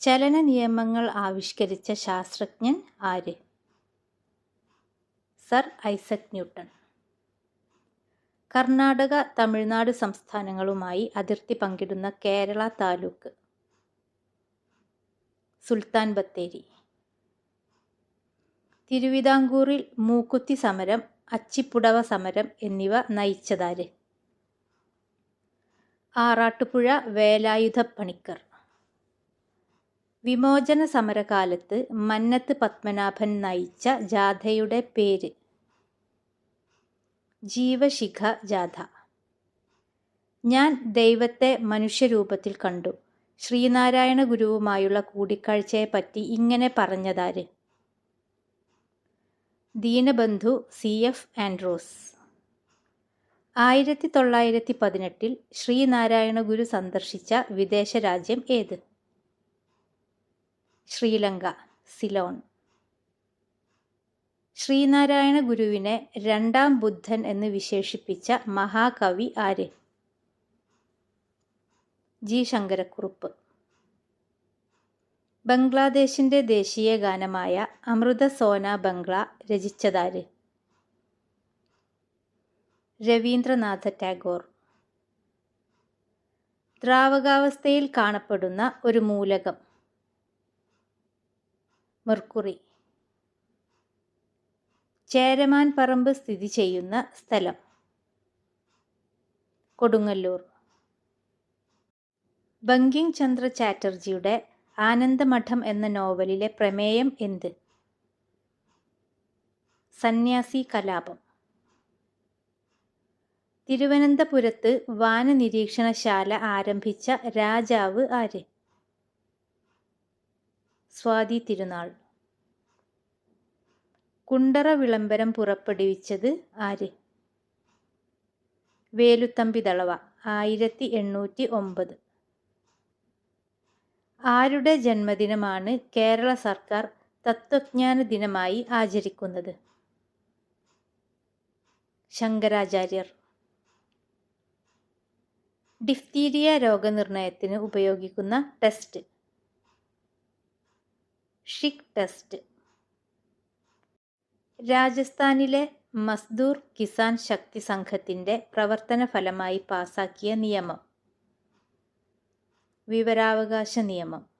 ചലന നിയമങ്ങൾ ആവിഷ്കരിച്ച ശാസ്ത്രജ്ഞൻ ആര്? Sir Isaac Newton. Karnataka Tamil Nadu സംസ്ഥാനങ്ങളുമായി അതിർത്തി പങ്കിടുന്ന കേരള താലൂക്ക്. സുൽത്താൻ ബത്തേരി. തിരുവിതാംകൂറിൽ മൂക്കുത്തി സമരം അച്ചിപ്പുടവ സമരം എന്നിവ നയിച്ചതാര്? ആറാട്ടുപുഴ വേലായുധ പണിക്കർ വിമോചന സമരകാലത്ത് മന്നത്ത് പത്മനാഭൻ നയിച്ച ജാഥയുടെ പേര് ജീവശിഖ ജാഥ. ഞാൻ ദൈവത്തെ മനുഷ്യരൂപത്തിൽ കണ്ടു. ശ്രീനാരായണ ഗുരുവുമായുള്ള കൂടിക്കാഴ്ചയെപ്പറ്റി ഇങ്ങനെ പറഞ്ഞതാര്? ദീനബന്ധു സി. എഫ്. ആൻഡ്രോസ്. ആയിരത്തി തൊള്ളായിരത്തി പതിനെട്ടിൽ ശ്രീനാരായണ ഗുരു സന്ദർശിച്ച വിദേശ രാജ്യം ഏത്? ശ്രീലങ്ക സിലോൺ. ശ്രീനാരായണ ഗുരുവിനെ രണ്ടാം ബുദ്ധൻ എന്ന് വിശേഷിപ്പിച്ച മഹാകവി ആര്? ജി. ശങ്കരക്കുറുപ്പ്. ബംഗ്ലാദേശിന്റെ ദേശീയ ഗാനമായ അമൃത സോന ബംഗ്ല രചിച്ചതാര്? രവീന്ദ്രനാഥ ടാഗോർ. ദ്രാവകാവസ്ഥയിൽ കാണപ്പെടുന്ന ഒരു മൂലകം. മെർക്കുറി. ചേരമാൻ പറമ്പ് സ്ഥിതി ചെയ്യുന്ന സ്ഥലം. കൊടുങ്ങല്ലൂർ. ബങ്കിങ് ചന്ദ്ര ചാറ്റർജിയുടെ ആനന്ദമഠം എന്ന നോവലിലെ പ്രമേയം എന്ത്? സന്യാസി കലാപം. തിരുവനന്തപുരത്ത് വാനനിരീക്ഷണശാല ആരംഭിച്ച രാജാവ് ആര്? സ്വാതി തിരുനാൾ. കുണ്ടറ വിളംബരം പുറപ്പെടുവിച്ചത് ആര്? വേലുത്തമ്പി ദളവ ആയിരത്തി എണ്ണൂറ്റി ഒമ്പത് ആരുടെ ജന്മദിനമാണ് കേരള സർക്കാർ തത്വജ്ഞാന ദിനമായി ആചരിക്കുന്നത്? ശങ്കരാചാര്യർ. ഡിഫ്തീരിയ രോഗനിർണയത്തിന് ഉപയോഗിക്കുന്ന ടെസ്റ്റ്. Schick test. രാജസ്ഥാനിലെ മസ്ദൂർ കിസാൻ ശക്തി സംഘത്തിന്റെ പ്രവർത്തന ഫലമായി പാസാക്കിയ നിയമം. വിവരാവകാശ നിയമം.